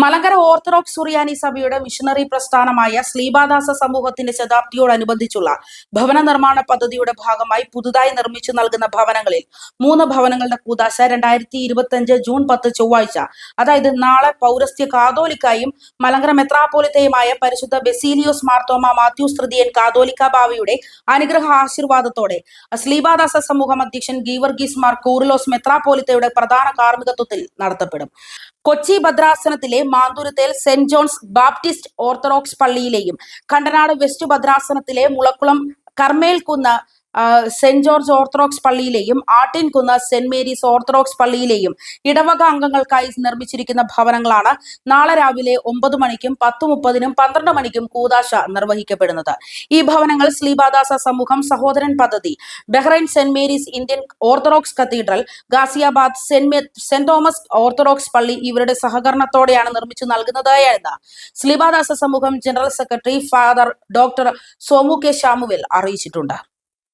Malankara orthodox സുറിയാനി സഭയുടെ missionary പ്രസ്ഥാനമായ സ്ലീബാദാസ സമൂഹത്തിന്റെ ശതാബ്ദിയോടനുബന്ധിച്ചുള്ള ഭവന നിർമ്മാണ പദ്ധതിയുടെ ഭാഗമായി പുതുതായി നിർമ്മിച്ചു നൽകുന്ന ഭവനങ്ങളിൽ മൂന്ന് ഭവനങ്ങളുടെ കൂതാശ രണ്ടായിരത്തി ഇരുപത്തിയഞ്ച് ജൂൺ പത്ത് ചൊവ്വാഴ്ച അതായത് നാളെ പൗരസ്ത്യ കാതോലിക്കായും മലങ്കര മെത്രാപോലിത്തയുമായ പരിശുദ്ധ ബെസീലിയോസ് മാർത്തോമ മാത്യൂസ് തൃതീയൻ കാതോലിക്ക ബാവയുടെ അനുഗ്രഹ ആശീർവാദത്തോടെ സ്ലീബാദാസ സമൂഹം അധ്യക്ഷൻ ഗീവർഗീസ് മാർ കൂറിലോസ് മെത്രാപോലിത്തയുടെ പ്രധാന കാർമ്മികത്വത്തിൽ നടത്തപ്പെടും. Kochi ഭദ്രാസനത്തിലെ Manthurathel saint John's Baptist Orthodox പള്ളിയിലെയും Kandanad west ഭദ്രാസനത്തിലെ Mulakkulam Karmelkunnu saint George Orthodox പള്ളിയിലെയും Attinkunnu saint Mary's Orthodox പള്ളിയിലെയും ഇടവക അംഗങ്ങൾക്കായി നിർമ്മിച്ചിരിക്കുന്ന ഭവനങ്ങളാണ് നാളെ രാവിലെ ഒമ്പത് മണിക്കും പത്ത് മുപ്പതിനും പന്ത്രണ്ട് മണിക്കും കൂതാശ നിർവഹിക്കപ്പെടുന്നത്. ഈ ഭവനങ്ങൾ ശ്രീബാദാസ സമൂഹം സഹോദരൻ പദ്ധതി Bahrain saint Mary's Indian Orthodox cathedral Ghaziabad saint saint Thomas Orthodox പള്ളി ഇവരുടെ സഹകരണത്തോടെയാണ് നിർമ്മിച്ചു നൽകുന്നത് എന്ന് ശ്രീബാദാസ സമൂഹം general secretary father doctor Somu K Samuel അറിയിച്ചിട്ടുണ്ട്.